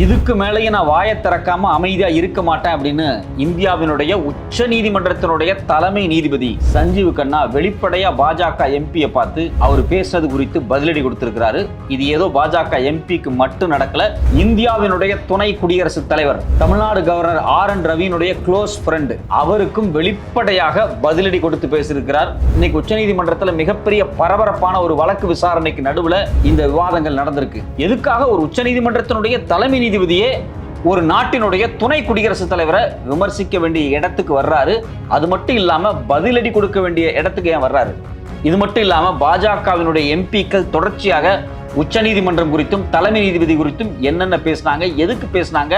இதுக்கு மேலேயே நான் வாயை திறக்காம அமைதியா இருக்க மாட்டேன் அப்படின்னு இந்தியாவினுடைய உச்ச நீதிமன்றத்தினுடைய தலைமை நீதிபதி சஞ்சீவ் கண்ணா வெளிப்படையா பாஜக எம்பியை பார்த்து அவர் பேசுனது குறித்து பதிலடி கொடுத்திருக்கிறாரு. இது ஏதோ பாஜக எம்பிக்கு மட்டும் நடக்கல. இந்தியாவினுடைய துணை குடியரசுத் தலைவர் தமிழ்நாடு கவர்னர் ஆர் என் ரவியினுடைய க்ளோஸ் ஃப்ரெண்டு அவருக்கும் வெளிப்படையாக பதிலடி கொடுத்து பேசியிருக்கிறார். இன்னைக்கு உச்சநீதிமன்றத்தில் மிகப்பெரிய பரபரப்பான ஒரு வழக்கு விசாரணைக்கு நடுவில் இந்த விவாதங்கள் நடந்திருக்கு. எதுக்காக ஒரு உச்சநீதிமன்றத்தினுடைய தலைமை நீதிபதியே ஒரு நாட்டினுடைய துணை குடியரசுத் தலைவரை விமர்சிக்க வேண்டிய இடத்துக்கு வர்றாரு. அது மட்டும் இல்லாம பதிலடி கொடுக்க வேண்டிய இடத்துக்கு ஏன் வர்றாரு? இது மட்டும் இல்லாம பாஜகவினுடைய எம்பிக்கள் தொடர்ச்சியாக உச்சநீதிமன்றம் குறித்தும் தலைமை நீதிபதி குறித்தும் என்னென்ன பேசினாங்க எதுக்கு பேசினாங்க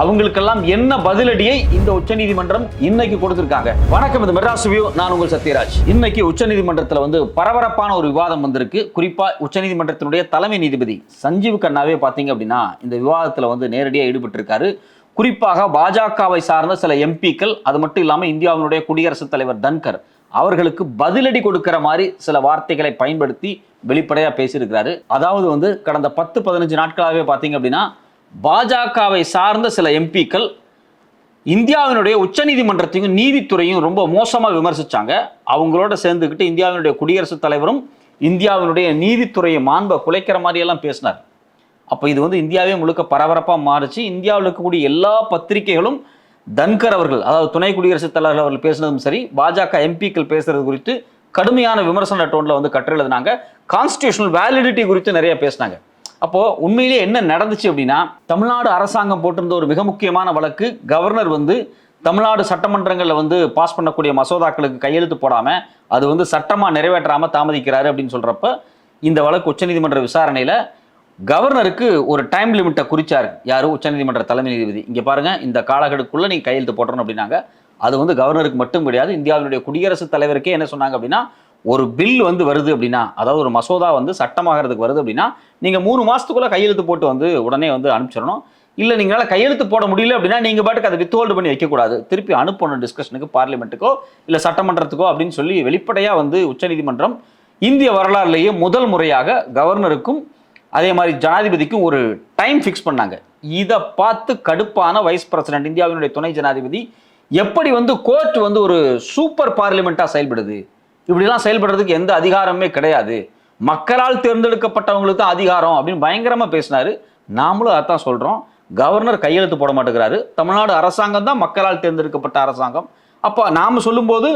அவங்களுக்கெல்லாம் என்ன பதிலடியை இந்த உச்சநீதிமன்றம் இன்னைக்கு கொடுத்திருக்காங்க? வணக்கம் இது மெட்ராஸ் வியூ. நான் உங்கள் சத்யராஜ். இன்னைக்கு உச்சநீதிமன்றத்தில் வந்து பரபரப்பான ஒரு விவாதம் வந்திருக்கு. குறிப்பா உச்சநீதிமன்றத்தினுடைய தலைமை நீதிபதி சஞ்சீவ் கண்ணாவே பார்த்தீங்க அப்படின்னா இந்த விவாதத்தில் வந்து நேரடியாக ஈடுபட்டிருக்காரு. குறிப்பாக பாஜகவை சார்ந்த சில எம்பிக்கள் அது மட்டும் இல்லாமல் இந்தியாவினுடைய குடியரசுத் தலைவர் தன்கர் அவர்களுக்கு பதிலடி கொடுக்கிற மாதிரி சில வார்த்தைகளை பயன்படுத்தி வெளிப்படையாக பேசியிருக்கிறாரு. அதாவது வந்து கடந்த பத்து பதினஞ்சு நாட்களாகவே பார்த்தீங்க அப்படின்னா பாஜகவை சார்ந்த சில எம்பிக்கள் இந்தியாவினுடைய உச்சநீதிமன்றத்தையும் நீதித்துறையும் ரொம்ப மோசமாக விமர்சிச்சாங்க. அவங்களோட சேர்ந்துக்கிட்டு இந்தியாவினுடைய குடியரசுத் தலைவரும் இந்தியாவினுடைய நீதித்துறையை மாண்பை குலைக்கிற மாதிரியெல்லாம் பேசினார். அப்போ இது வந்து இந்தியாவே முழுக்க பரபரப்பாக மாறுச்சு. இந்தியாவில் இருக்கக்கூடிய எல்லா பத்திரிகைகளும் தன்கர் அவர்கள் அதாவது துணை குடியரசுத் தலைவர் அவர்கள் பேசினதும் சரி பாஜக எம்பிக்கள் பேசுறது குறித்து கடுமையான விமர்சன டோனில் வந்து கட்டுரை கான்ஸ்டியூஷனல் வேலிடிட்டி குறித்து நிறைய பேசினாங்க. அப்போ உண்மையிலேயே என்ன நடந்துச்சு அப்படின்னா தமிழ்நாடு அரசாங்கம் போட்டிருந்த ஒரு மிக முக்கியமான வழக்கு கவர்னர் வந்து தமிழ்நாடு சட்டமன்றங்களில் வந்து பாஸ் பண்ணக்கூடிய மசோதாக்களுக்கு கையெழுத்து போடாமல் அது வந்து சட்டமாக நிறைவேற்றாமல் தாமதிக்கிறாரு அப்படின்னு சொல்கிறப்ப இந்த வழக்கு உச்சநீதிமன்ற விசாரணையில் கவர்னருக்கு ஒரு டைம் லிமிட்டை குறித்தார் யார்? உச்சநீதிமன்ற தலைமை நீதிபதி. இங்கே பாருங்கள் இந்த காலகெடுக்குள்ளே நீங்கள் கையெழுத்து போடணும் அப்படின்னாங்க. அது வந்து கவர்னருக்கு மட்டும் கிடையாது இந்தியாவினுடைய குடியரசுத் தலைவருக்கே என்ன சொன்னாங்க அப்படின்னா ஒரு பில் வந்து வருது அப்படின்னா அதாவது ஒரு மசோதா வந்து சட்டமாகிறதுக்கு வருது அப்படின்னா நீங்கள் மூணு மாதத்துக்குள்ளே கையெழுத்து போட்டு வந்து உடனே வந்து அனுப்பிச்சிடணும். இல்லை நீங்களால் கையெழுத்து போட முடியல அப்படின்னா நீங்கள் பாட்டுக்கு அதை வித்ஹோல்டு பண்ணி வைக்கக்கூடாது. திருப்பி அனுப்பணும் டிஸ்கஷனுக்கு பார்லிமெண்ட்டுக்கோ இல்லை சட்டமன்றத்துக்கோ அப்படின்னு சொல்லி வெளிப்படையாக வந்து உச்சநீதிமன்றம் இந்திய வரலாறுலேயே முதல் முறையாக கவர்னருக்கும் அதே மாதிரி ஜனாதிபதிக்கும் ஒரு டைம் ஃபிக்ஸ் பண்ணாங்க. இதை பார்த்து கடுப்பான வைஸ் பிரசிடென்ட் இந்தியாவினுடைய துணை ஜனாதிபதி எப்படி வந்து கோர்ட் வந்து ஒரு சூப்பர் பார்லிமெண்ட்டாக செயல்படுது? இப்படிலாம் செயல்படுறதுக்கு எந்த அதிகாரமே கிடையாது. மக்களால் தேர்ந்தெடுக்கப்பட்டவங்களுக்கு தான் அதிகாரம் அப்படின்னு பயங்கரமாக பேசினாரு. நாமளும் அதான் சொல்கிறோம் கவர்னர் கையெழுத்து போட மாட்டேங்கிறாரு. தமிழ்நாடு அரசாங்கம் தான் மக்களால் தேர்ந்தெடுக்கப்பட்ட அரசாங்கம். அப்போ நாம் சொல்லும்போது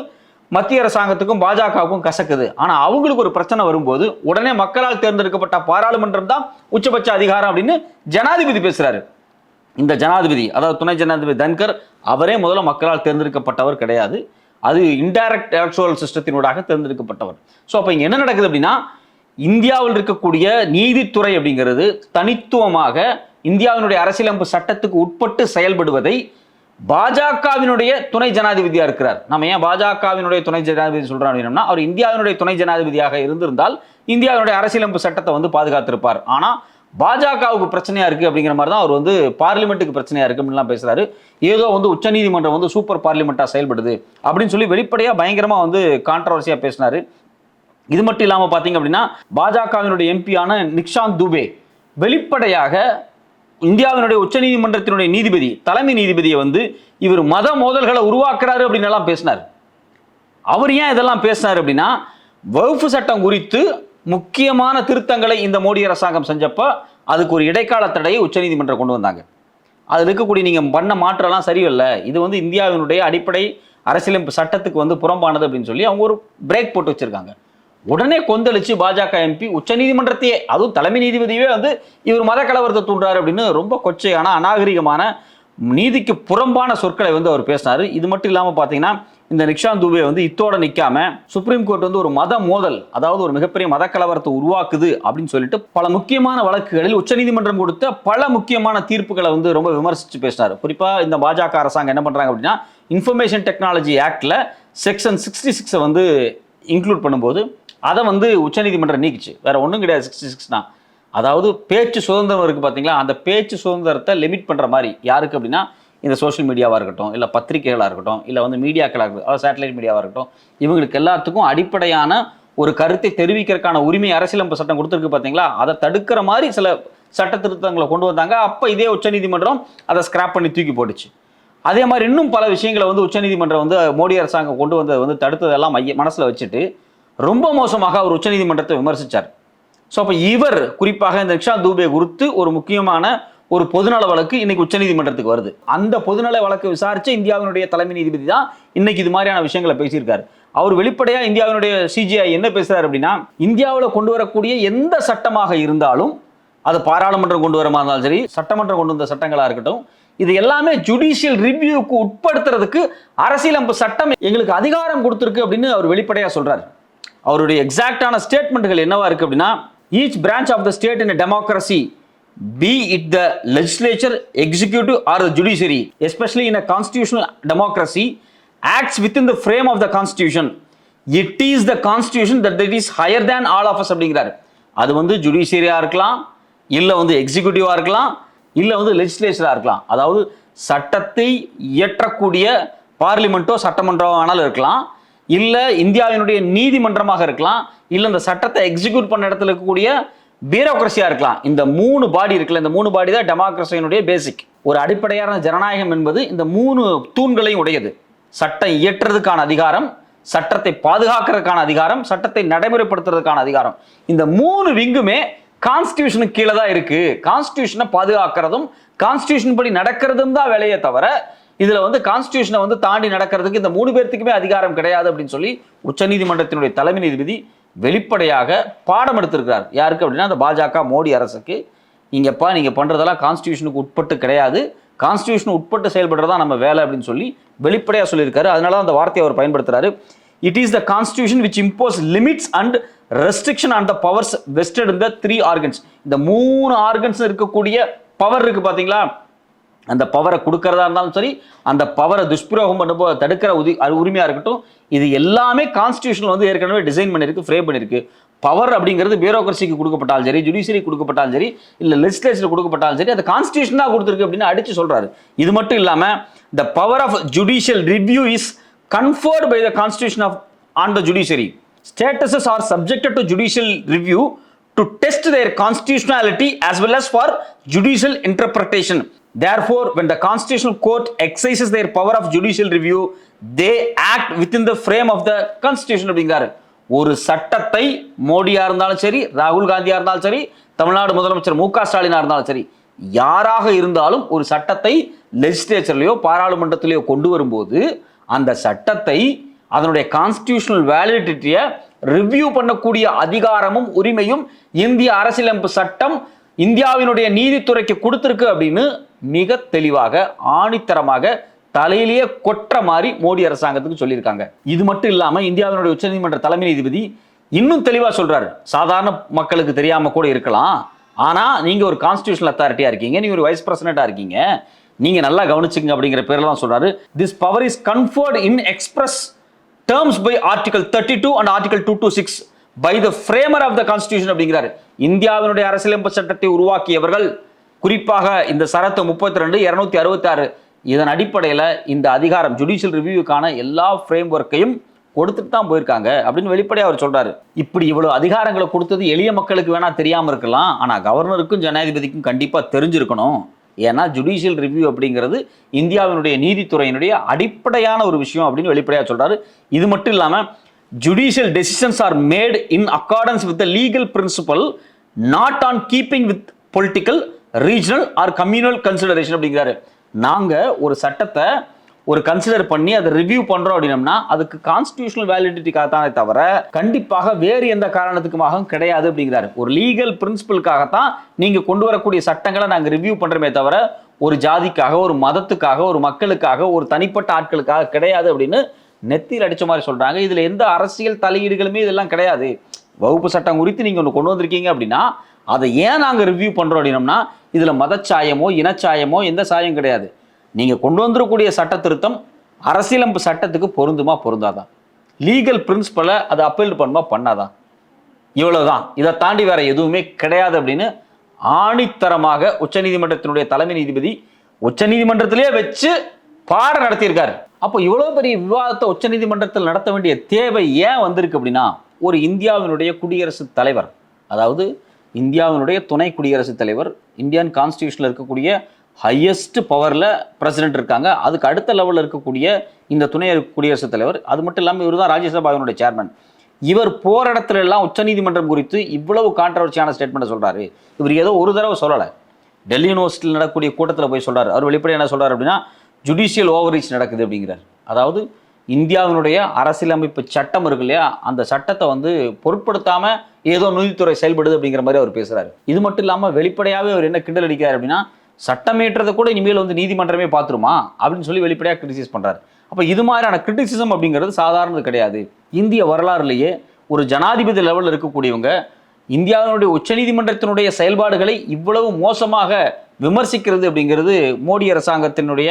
மத்திய அரசாங்கத்துக்கும் பாஜகவுக்கும் கசக்குது. ஆனால் அவங்களுக்கு ஒரு பிரச்சனை வரும்போது உடனே மக்களால் தேர்ந்தெடுக்கப்பட்ட பாராளுமன்றம் தான் உச்சபட்ச அதிகாரம் அப்படின்னு ஜனாதிபதி பேசுகிறாரு இந்த ஜனாதிபதி அதாவது துணை ஜனாதிபதி தன்கர் அவரே முதல்ல மக்களால் தேர்ந்தெடுக்கப்பட்டவர் கிடையாது. அது இன்டைரக்ட் எலக்ட்ரல் சிஸ்டத்தினூடாக தேர்ந்தெடுக்கப்பட்டவர். ஸோ அப்போ இங்கே என்ன நடக்குது அப்படின்னா இந்தியாவில் இருக்கக்கூடிய நீதித்துறை அப்படிங்கிறது தனித்துவமாக இந்தியாவினுடைய அரசியலமைப்பு சட்டத்துக்கு உட்பட்டு செயல்படுவதை பாஜகவினுடைய துணை ஜனாதிபதியா இருக்கிறார். நம்ம ஏன் பாஜகவினுடைய துணை ஜனாதிபதி சொல்றோம் அப்படின்னா அவர் இந்தியாவினுடைய துணை ஜனாதிபதியாக இருந்திருந்தால் இந்தியாவினுடைய அரசியலமைப்பு சட்டத்தை வந்து பாதுகாத்திருப்பார். ஆனா பாஜகவுக்கு பிரச்சனையா இருக்கு அப்படிங்கிற மாதிரி தான் அவர் வந்து பார்லிமெண்ட்டுக்கு பிரச்சனையா இருக்கு அப்படின்லாம் பேசுறாரு. ஏதோ வந்து உச்சநீதிமன்றம் வந்து சூப்பர் பார்லிமெண்ட்டா செயல்படுது அப்படின்னு சொல்லி வெளிப்படையா பயங்கரமா வந்து கான்ட்ரவர்சியா பேசினாரு. இது மட்டும் இல்லாமல் பார்த்தீங்க அப்படின்னா பாஜகவினுடைய எம்பியான நிக்ஷாந்த் துபே வெளிப்படையாக இந்தியாவினுடைய உச்சநீதிமன்றத்தினுடைய நீதிபதி தலைமை நீதிபதியை வந்து இவர் மத மோதல்களை உருவாக்குறாரு அப்படின்னு எல்லாம் பேசினார். அவர் ஏன் இதெல்லாம் பேசினார் அப்படின்னா வகுப்பு சட்டம் குறித்து முக்கியமான திருத்தங்களை இந்த மோடி அரசாங்கம் செஞ்சப்போ அதுக்கு ஒரு இடைக்கால தடையை உச்சநீதிமன்றம் கொண்டு வந்தாங்க. அதில் இருக்கக்கூடிய நீங்கள் பண்ண மாற்றலாம் சரியில்லை. இது வந்து இந்தியாவினுடைய அடிப்படை அரசியலமைப்பு சட்டத்துக்கு வந்து புறம்பானது அப்படின்னு சொல்லி அவங்க ஒரு பிரேக் போட்டு வச்சுருக்காங்க. உடனே கொந்தளிச்சு பாஜக எம்பி உச்சநீதிமன்றத்தையே அதுவும் தலைமை நீதிபதியே வந்து இவர் மத கலவரத்தை தூண்டுறாரு அப்படின்னு ரொம்ப கொச்சையான அநாகரிகமான நீதிக்கு புறம்பான சொற்களை வந்து அவர் பேசினார். இது மட்டும் இல்லாமல் பார்த்தீங்கன்னா இந்த நிக்ஷாந்த் துபே வந்து இத்தோட நிற்காம சுப்ரீம் கோர்ட் வந்து ஒரு மத மோதல் அதாவது ஒரு மிகப்பெரிய மத கலவரத்தை உருவாக்குது அப்படின்னு சொல்லிட்டு பல முக்கியமான வழக்குகளில் உச்சநீதிமன்றம் கொடுத்த பல முக்கியமான தீர்ப்புகளை வந்து ரொம்ப விமர்சித்து பேசினார். குறிப்பாக இந்த பாஜக அரசாங்கம் என்ன பண்ணுறாங்க அப்படின்னா இன்ஃபர்மேஷன் டெக்னாலஜி ஆக்டில் செக்ஷன் சிக்ஸ்டி சிக்ஸை வந்து இன்க்ளூட் பண்ணும்போது அதை வந்து உச்சநீதிமன்றம் நீக்கிச்சு. வேற ஒன்றும் கிடையாது சிக்ஸ்டி சிக்ஸ்னா அதாவது பேச்சு சுதந்திரம் இருக்குது பார்த்தீங்களா அந்த பேச்சு சுதந்திரத்தை லிமிட் பண்ணுற மாதிரி யாருக்கு அப்படின்னா இந்த சோஷியல் மீடியாவாக இருக்கட்டும் இல்லை பத்திரிகைகளாக இருக்கட்டும் இல்லை வந்து மீடியாக்களாக இருக்கட்டும் அதாவது சேட்டலைட் மீடியாவாக இருக்கட்டும் இவங்களுக்கு எல்லாத்துக்கும் அடிப்படையான ஒரு கருத்தை தெரிவிக்கிறதுக்கான உரிமை அரசியலமைப்பு சட்டம் கொடுத்துருக்கு பார்த்தீங்களா அதை தடுக்கிற மாதிரி சில சட்ட திருத்தங்களை கொண்டு வந்தாங்க. அப்போ இதே உச்சநீதிமன்றம் அதை ஸ்கிராப் பண்ணி தூக்கி போட்டுச்சு. அதே மாதிரி இன்னும் பல விஷயங்களை வந்து உச்சநீதிமன்றம் வந்து மோடி அரசாங்கம் கொண்டு வந்ததை வந்து தடுத்ததெல்லாம் மைய மனசில் வச்சுட்டு ரொம்ப மோசமாக அவர் உச்சநீதிமன்றத்தை விமர்சித்தார் ஸோ அப்போ இவர் குறிப்பாக இந்த ரிக்ஷா தூபே குறித்து ஒரு முக்கியமான ஒரு பொதுநல வழக்கு இன்னைக்கு உச்சநீதிமன்றத்துக்கு வருது. அந்த பொதுநல வழக்கு விசாரிச்ச இந்தியாவினுடைய தலைமை நீதிபதி தான் இன்னைக்கு இது மாதிரியான விஷயங்களை பேசியிருக்காரு. அவர் வெளிப்படையா இந்தியாவினுடைய சிஜிஐ என்ன பேசுறாரு அப்படின்னா இந்தியாவில் கொண்டு வரக்கூடிய எந்த சட்டமாக இருந்தாலும் அது பாராளுமன்றம் கொண்டு வரமா இருந்தாலும் சரி சட்டமன்றம் கொண்டு வந்த சட்டங்களா இருக்கட்டும் இது எல்லாமே ஜுடிஷியல் ரிவ்யூக்கு உட்படுத்துறதுக்கு அரசியலமைப்பு சட்டம் எங்களுக்கு அதிகாரம் கொடுத்துருக்கு அப்படின்னு அவர் வெளிப்படையா சொல்றாரு. அவருடைய எக்ஸாக்டான ஸ்டேட்மெண்ட்டுகள் என்னவா இருக்கு அப்படின்னா each branch of the state in democracy be it the legislature, executive, or the judiciary, especially in a constitutional democracy, acts within the frame of the constitution. It is the constitution that it is higher than all of us அப்படிங்கிறாரு. அது வந்து ஜுடிஷியரியாக இருக்கலாம் இல்லை வந்து எக்ஸிக்யூட்டிவாக இருக்கலாம் இல்லை வந்து லெஜிஸ்லேச்சராக இருக்கலாம். அதாவது சட்டத்தை இயற்றக்கூடிய பார்லிமெண்ட்டோ சட்டமன்றமோ ஆனாலும் இருக்கலாம். இல்லை இந்தியாவினுடைய நீதிமன்றமாக இருக்கலாம். இல்லை இந்த சட்டத்தை எக்ஸிக்யூட் பண்ண இடத்துல இருக்கக்கூடிய பியூரோக்ரஸியாக இருக்கலாம். இந்த மூணு பாடி இருக்குல்ல இந்த மூணு பாடி தான் டெமோக்ரஸியினுடைய பேசிக் ஒரு அடிப்படையான ஜனநாயகம் என்பது இந்த மூணு தூண்களையும் உடையது. சட்டம் இயற்றுறதுக்கான அதிகாரம் சட்டத்தை பாதுகாக்கிறதுக்கான அதிகாரம் சட்டத்தை நடைமுறைப்படுத்துறதுக்கான அதிகாரம். இந்த மூணு விங்குமே கான்ஸ்டியூஷனுக்கு கீழே தான் இருக்கு. கான்ஸ்டியூஷனை பாதுகாக்கிறதும் கான்ஸ்டியூஷன் படி நடக்கிறதும் தான் வேலையே தவிர இதுல வந்து கான்ஸ்டியூஷனை வந்து தாண்டி நடக்கிறதுக்கு இந்த மூணு பேர்த்துக்குமே அதிகாரம் கிடையாது அப்படின்னு சொல்லி உச்சநீதிமன்றத்தினுடைய தலைமை நீதிபதி வெளிப்படையாக பாடம் எடுத்திருக்கிறார். யாருக்கு அப்படின்னா அந்த பாஜக மோடி அரசுக்கு. இங்கேப்பா நீங்கள் பண்ணுறதெல்லாம் கான்ஸ்டியூஷனுக்கு உட்பட்டு கிடையாது. கான்ஸ்டியூஷன் உட்பட்டு செயல்படுறதா நம்ம வேலை அப்படின்னு சொல்லி வெளிப்படையாக சொல்லியிருக்காரு. அதனால தான் அந்த வார்த்தையை அவர் பயன்படுத்துறாரு. It is the constitution which impose limits and restriction on the powers vested இந்த த்ரீ ஆர்கன்ஸ் இந்த மூணு ஆர்கன்ஸ் இருக்கக்கூடிய பவர் இருக்குது பார்த்தீங்களா அந்த பவரை கொடுக்கறதா இருந்தாலும் சரி அந்த பவரை துஷ்பிரயோகம் பண்ணும்போது தடுக்கிற உதி அது இருக்கட்டும். இது எல்லாமே கான்ஸ்டியூஷன் வந்து ஏற்கனவே டிசைன் பண்ணியிருக்கு ஃப்ரேம் பண்ணியிருக்கு பவர் அப்படிங்கிறது பியூரோக்ரஸிக்கு கொடுக்கப்பட்டாலும் சரி ஜுடிஷியரி கொடுக்கப்பட்டாலும் சரி இல்லை லெஜிஸ்லேச்சர் கொடுக்கப்பட்டாலும் சரி அது கான்ஸ்டியூஷன் தான் கொடுத்துருக்கு அப்படின்னு அடிச்சு சொல்கிறாரு இது மட்டும் இல்லாமல் the power of judicial review is conferred by the constitution of on the judiciary statutes are subjected to judicial review to test their constitutionality as well as for judicial interpretation Therefore, when the Constitutional Court exercises their power of judicial review, they act within the frame of the Constitution அப்படிங்கிறாரு. ஒரு சட்டத்தை மோடியா இருந்தாலும் சரி ராகுல் காந்தியா இருந்தாலும் சரி தமிழ்நாடு முதலமைச்சர் மு க ஸ்டாலினா இருந்தாலும் சரி யாராக இருந்தாலும் ஒரு சட்டத்தை லெஜிஸ்லேச்சர்லயோ பாராளுமன்றத்திலேயோ கொண்டு வரும்போது அந்த சட்டத்தை அதனுடைய கான்ஸ்டியூஷனல் வேலிடிட்டியை ரிவ்யூ பண்ணக்கூடிய அதிகாரமும் உரிமையும் இந்திய அரசியலமைப்பு சட்டம் இந்தியாவினுடைய நீதித்துறைக்கு கொடுத்துருக்கு அப்படின்னு மிக தெளிவாக ஆணித்தரமாக தலையிலேயே கொற்ற மாதிரி மோடி அரசாங்கத்துக்கு சொல்லியிருக்காங்க. இது மட்டும் இல்லாமல் இந்தியாவினுடைய உச்சநீதிமன்ற தலைமை நீதிபதி இன்னும் தெளிவாக சொல்றாரு. சாதாரண மக்களுக்கு தெரியாம கூட இருக்கலாம். ஆனால் நீங்கள் ஒரு கான்ஸ்டியூஷனல் அத்தாரிட்டியாக இருக்கீங்க நீங்கள் ஒரு வைஸ் பிரசிடண்டா இருக்கீங்க நீங்கள் நல்லா கவனிச்சுங்க அப்படிங்கிற பேரெல்லாம் தான் this power is conferred in express terms by article thirty two and article two two six by the framer of the constitution அப்படிங்கிறாரு. இந்தியாவினுடைய அரசியலமைப்பு சட்டத்தை உருவாக்கியவர்கள் குறிப்பாக இந்த சரத்து முப்பத்தி ரெண்டு இரநூத்தி அறுபத்தி ஆறு இதன் அடிப்படையில் இந்த அதிகாரம் ஜுடிஷியல் ரிவ்யூக்கான எல்லா ஃப்ரேம் ஒர்க்கையும் கொடுத்துட்டு தான் போயிருக்காங்க அப்படின்னு வெளிப்படையாக அவர் சொல்கிறாரு இப்படி இவ்வளோ அதிகாரங்களை கொடுத்தது எளிய மக்களுக்கு வேணால் தெரியாமல் இருக்கலாம். ஆனால் கவர்னருக்கும் ஜனாதிபதிக்கும் கண்டிப்பாக தெரிஞ்சிருக்கணும். ஏன்னா ஜுடிஷியல் ரிவ்யூ அப்படிங்கிறது இந்தியாவினுடைய நீதித்துறையினுடைய அடிப்படையான ஒரு விஷயம் அப்படின்னு வெளிப்படையாக சொல்கிறாரு இது மட்டும் இல்லாமல் judicial decisions are made in accordance with the legal principle not on keeping with political regional or communal consideration அப்படிங்கிறாரு. நாங்கள் ஒரு சட்டத்தை ஒரு கன்சிடர் பண்ணி அதை ரிவ்யூ பண்ணுறோம் அப்படின்னம்னா அதுக்கு கான்ஸ்டியூஷனல் வேலிடிட்டிக்காக தானே தவிர கண்டிப்பாக வேறு எந்த காரணத்துக்குமாக கிடையாது அப்படிங்கிறாரு. ஒரு லீகல் பிரின்சிபலுக்காகத்தான் நீங்கள் கொண்டு வரக்கூடிய சட்டங்களை நாங்கள் ரிவ்யூ பண்ணுறமே தவிர ஒரு ஜாதிக்காக ஒரு மதத்துக்காக ஒரு மக்களுக்காக ஒரு தனிப்பட்ட ஆட்களுக்காக கிடையாது அப்படின்னு நெத்தியில் அடித்த மாதிரி சொல்கிறாங்க இதில் எந்த அரசியல் தலையீடுகளுமே இதெல்லாம் கிடையாது. வகுப்பு சட்டம் குறித்து நீங்கள் ஒன்று கொண்டு வந்திருக்கீங்க அப்படின்னா அதை ஏன் நாங்கள் ரிவ்யூ பண்ணுறோம் அப்படின்னம்னா இதில் மதச்சாயமோ இனச்சாயமோ எந்த சாயம் கிடையாது. நீங்கள் கொண்டு வந்துடக்கூடிய சட்ட திருத்தம் அரசியலமைப்பு சட்டத்துக்கு பொருந்துமா பொருந்தாதான் லீகல் பிரின்சிபலை அதை அப்பீல் பண்ணுமா பண்ணாதான் இவ்வளவுதான். இதை தாண்டி வேற எதுவுமே கிடையாது அப்படின்னு ஆணித்தரமாக உச்சநீதிமன்றத்தினுடைய தலைமை நீதிபதி உச்சநீதிமன்றத்திலேயே வச்சு பாடம் நடத்தியிருக்காரு. அப்போ இவ்வளோ பெரிய விவாதத்தை உச்சநீதிமன்றத்தில் நடத்த வேண்டிய தேவை ஏன் வந்திருக்கு அப்படின்னா ஒரு இந்தியாவினுடைய குடியரசுத் தலைவர் அதாவது இந்தியாவினுடைய துணை குடியரசுத் தலைவர் இந்தியன் கான்ஸ்டியூஷனில் இருக்கக்கூடிய ஹையஸ்ட் பவரில் பிரசிடென்ட் இருக்காங்க. அதுக்கு அடுத்த லெவலில் இருக்கக்கூடிய இந்த துணை குடியரசுத் தலைவர் அது மட்டும் இல்லாமல் இவர் தான் ராஜ்யசபாவினுடைய சேர்மன் இவர் போற இடத்துல எல்லாம் உச்சநீதிமன்றம் குறித்து இவ்வளவு கான்ட்ரவர்சியான ஸ்டேட்மெண்ட்டை சொல்கிறாரு இவர் ஏதோ ஒரு தடவை சொல்லலை. டெல்லி யூனிவர்சிட்டியில் நடக்கக்கூடிய கூட்டத்தில் போய் சொல்கிறார் அவர் வெளிப்படையாக என்ன சொல்கிறார் அப்படின்னா ஜுடிஷியல் ஓவரீச் நடக்குது அப்படிங்கிறார். அதாவது இந்தியாவினுடைய அரசியலமைப்பு சட்டம் இருக்கு இல்லையா? அந்த சட்டத்தை வந்து பொருட்படுத்தாம ஏதோ நீதித்துறை செயல்படுது அப்படிங்கிற மாதிரி அவர் பேசுறாரு. இது மட்டும் இல்லாமல் வெளிப்படையாகவே அவர் என்ன கிண்டல் அடிக்கிறார் அப்படின்னா சட்டமேற்றதை கூட இனிமேல் வந்து நீதிமன்றமே பார்த்துருமா? அப்படின்னு சொல்லி வெளிப்படையாக கிரிட்டிசைஸ் பண்றாரு. அப்போ இது மாதிரியான கிரிட்டிசிசம் அப்படிங்கிறது சாதாரணது கிடையாது. இந்திய வரலாறுலேயே ஒரு ஜனாதிபதி லெவலில் இருக்கக்கூடியவங்க இந்தியாவினுடைய உச்சநீதிமன்றத்தினுடைய செயல்பாடுகளை இவ்வளவு மோசமாக விமர்சிக்கிறது அப்படிங்கிறது மோடி அரசாங்கத்தினுடைய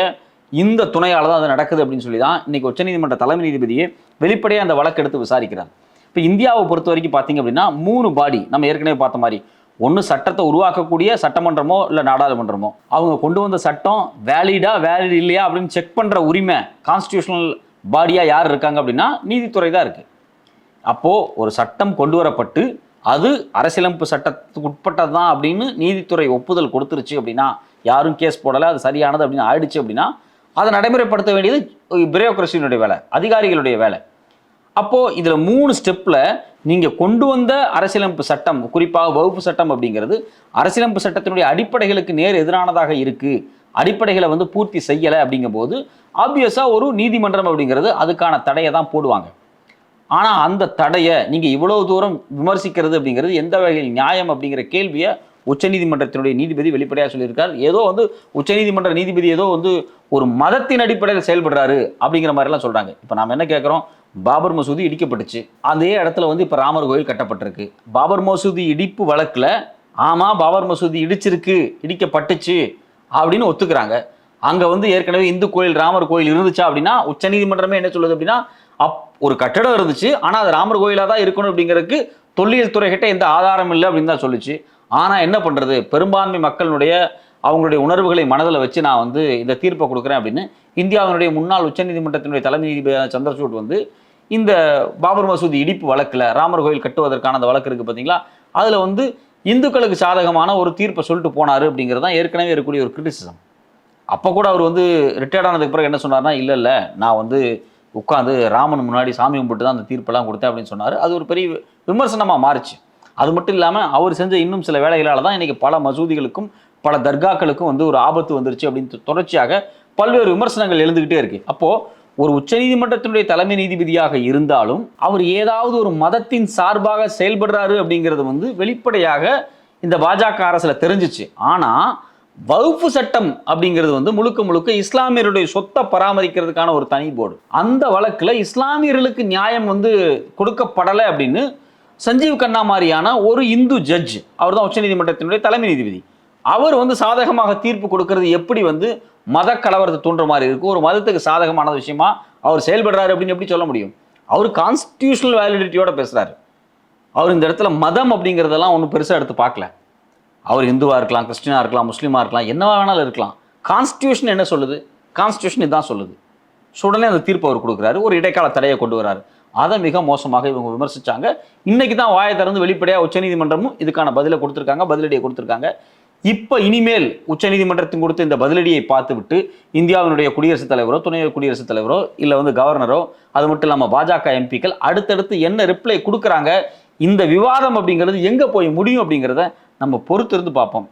இந்த துணையால் தான் அது நடக்குது அப்படின்னு சொல்லி தான் இன்றைக்கி உச்சநீதிமன்ற தலைமை நீதிபதியே வெளிப்படையாக அந்த வழக்கு எடுத்து விசாரிக்கிறார். இப்போ இந்தியாவை பொறுத்த வரைக்கும் பார்த்தீங்க அப்படின்னா மூணு பாடி நம்ம ஏற்கனவே பார்த்த மாதிரி. ஒன்று சட்டத்தை உருவாக்கக்கூடிய சட்டமன்றமோ இல்லை நாடாளுமன்றமோ. அவங்க கொண்டு வந்த சட்டம் வேலிடா வேலிட் இல்லையா அப்படின்னு செக் பண்ணுற உரிமை கான்ஸ்டியூஷனல் பாடியாக யார் இருக்காங்க அப்படின்னா நீதித்துறை தான் இருக்குது அப்போது ஒரு சட்டம் கொண்டு வரப்பட்டு அது அரசியலமைப்பு சட்டத்துக்கு உட்பட்டது தான் அப்படின்னு நீதித்துறை ஒப்புதல் கொடுத்துருச்சு அப்படின்னா யாரும் கேஸ் போடலை அது சரியானது அப்படின்னு ஆயிடுச்சு அப்படின்னா அதை நடைமுறைப்படுத்த வேண்டியது பியூரோக்ரஸியினுடைய வேலை அதிகாரிகளுடைய வேலை. அப்போது இதில் மூணு ஸ்டெப்பில் நீங்கள் கொண்டு வந்த அரசியலமைப்பு சட்டம் குறிப்பாக வகுப்பு சட்டம் அப்படிங்கிறது அரசியலமைப்பு சட்டத்தினுடைய அடிப்படைகளுக்கு நேர் எதிரானதாக இருக்குது அடிப்படைகளை வந்து பூர்த்தி செய்யலை அப்படிங்கும்போது ஆப்வியஸாக ஒரு நீதிமன்றம் அப்படிங்கிறது அதுக்கான தடையை தான் போடுவாங்க. ஆனால் அந்த தடையை நீங்கள் இவ்வளோ தூரம் விமர்சிக்கிறது அப்படிங்கிறது எந்த வகையில் நியாயம் அப்படிங்கிற கேள்வியை உச்சநீதிமன்றத்தினுடைய நீதிபதி வெளிப்படையாக சொல்லியிருக்கார். ஏதோ வந்து உச்சநீதிமன்ற நீதிபதி ஏதோ வந்து ஒரு மதத்தின் அடிப்படையில் செயல்படுறாரு அப்படிங்கிற மாதிரிலாம் சொல்கிறாங்க இப்போ நாம் என்ன கேட்குறோம் பாபர் மசூதி இடிக்கப்பட்டுச்சு. அதே இடத்துல வந்து இப்போ ராமர் கோயில் கட்டப்பட்டிருக்கு. பாபர் மசூதி இடிப்பு வழக்கில் ஆமாம் பாபர் மசூதி இடிச்சிருக்கு இடிக்கப்பட்டுச்சு அப்படின்னு ஒத்துக்கிறாங்க. அங்கே வந்து ஏற்கனவே இந்து கோயில் ராமர் கோயில் இருந்துச்சா அப்படின்னா உச்சநீதிமன்றமே என்ன சொல்லுது அப்படின்னா அப் ஒரு கட்டடம் இருந்துச்சு. ஆனால் அது ராமர் கோயிலாக தான் இருக்கணும் அப்படிங்கிறதுக்கு தொல்லியல் துறைகிட்ட எந்த ஆதாரம் இல்லை அப்படின்னு தான் சொல்லுச்சு. ஆனால் என்ன பண்ணுறது பெரும்பான்மை மக்களுடைய அவங்களுடைய உணர்வுகளை மனதில் வச்சு நான் வந்து இந்த தீர்ப்பை கொடுக்குறேன் அப்படின்னு இந்தியாவினுடைய முன்னாள் உச்சநீதிமன்றத்தினுடைய தலைமை நீதிபதி சந்திரசூட் வந்து இந்த பாபர் மசூதி இடிப்பு வழக்கில் ராமர் கோயில் கட்டுவதற்கான அந்த வழக்கு இருக்குது பார்த்தீங்களா அதில் வந்து இந்துக்களுக்கு சாதகமான ஒரு தீர்ப்பை சொல்லிட்டு போனார் அப்படிங்கிறது தான் ஏற்கனவே இருக்கக்கூடிய ஒரு கிரிட்டிசிசம் அப்போ கூட அவர் வந்து ரிட்டையர்ட் ஆனதுக்கு பிறகு என்ன சொன்னார்னா இல்லை இல்லை நான் வந்து உட்காந்து ராமன் முன்னாடி சாமி கும்பிட்டு தான் அந்த தீர்ப்பெல்லாம் கொடுத்தேன் அப்படின்னு சொன்னார். அது ஒரு பெரிய விமர்சனமாக மாறுச்சு. அது மட்டும் இல்லாமல் அவர் செஞ்ச இன்னும் சில வேலைகளால் தான் இன்றைக்கி பல மசூதிகளுக்கும் பல தர்காக்களுக்கும் வந்து ஒரு ஆபத்து வந்துருச்சு அப்படின்னு தொடர்ச்சியாக பல்வேறு விமர்சனங்கள் எழுந்துக்கிட்டே இருக்கு. அப்போது ஒரு உச்சநீதிமன்றத்தினுடைய தலைமை நீதிபதியாக இருந்தாலும் அவர் ஏதாவது ஒரு மதத்தின் சார்பாக செயல்படுறாரு அப்படிங்கிறது வந்து வெளிப்படையாக இந்த பாஜக அரசில் தெரிஞ்சிச்சு. ஆனால் வகுப்பு சட்டம் அப்படிங்கிறது வந்து முழுக்க முழுக்க இஸ்லாமியருடைய சொத்தை பராமரிக்கிறதுக்கான ஒரு தனி போர்டு. அந்த வழக்கில் இஸ்லாமியர்களுக்கு நியாயம் வந்து கொடுக்கப்படலை அப்படின்னு சஞ்சீவ் கண்ணா மாதிரியான ஒரு இந்து ஜட்ஜ் அவர் தான் உச்சநீதிமன்றத்தினுடைய தலைமை நீதிபதி. அவர் வந்து சாதகமாக தீர்ப்பு கொடுக்கறது எப்படி வந்து மத கலவரத்தை தூண்டுற மாதிரி இருக்கும் ஒரு மதத்துக்கு சாதகமான விஷயமா அவர் செயல்படுறாரு அப்படின்னு எப்படி சொல்ல முடியும்? அவர் கான்ஸ்டியூஷனல் வேலிடிட்டியோட பேசுறாரு. அவர் இந்த இடத்துல மதம் அப்படிங்கிறதெல்லாம் ஒன்றும் பெருசாக எடுத்து பார்க்கல. அவர் இந்துவாக இருக்கலாம் கிறிஸ்டினாக இருக்கலாம் முஸ்லீமாக இருக்கலாம் என்ன வேணாலும் இருக்கலாம். கான்ஸ்டியூஷன் என்ன சொல்லுது? கான்ஸ்டியூஷன் இதுதான் சொல்லுது. ஸோ உடனே அந்த தீர்ப்பு அவர் கொடுக்குறாரு. ஒரு இடைக்கால தடையை கொண்டு வராரு அதை மிக மோசமாக இவங்க விமர்சித்தாங்க இன்னைக்கு தான் வாயை திறந்து வெளிப்படையாக உச்சநீதிமன்றமும் இதுக்கான பதிலை கொடுத்துருக்காங்க பதிலடியை கொடுத்துருக்காங்க. இப்போ இனிமேல் உச்சநீதிமன்றத்தின் கொடுத்த இந்த பதிலடியை பார்த்துவிட்டு இந்தியாவினுடைய குடியரசுத் தலைவரோ துணை குடியரசுத் தலைவரோ இல்லை வந்து கவர்னரோ அது மட்டும் இல்லாமல் பாஜக எம்பிக்கள் அடுத்தடுத்து என்ன ரிப்ளை கொடுக்குறாங்க இந்த விவாதம் அப்படிங்கிறது எங்கே போய் முடியும் அப்படிங்கிறத நம்ம பொறுத்திருந்து பார்ப்போம்.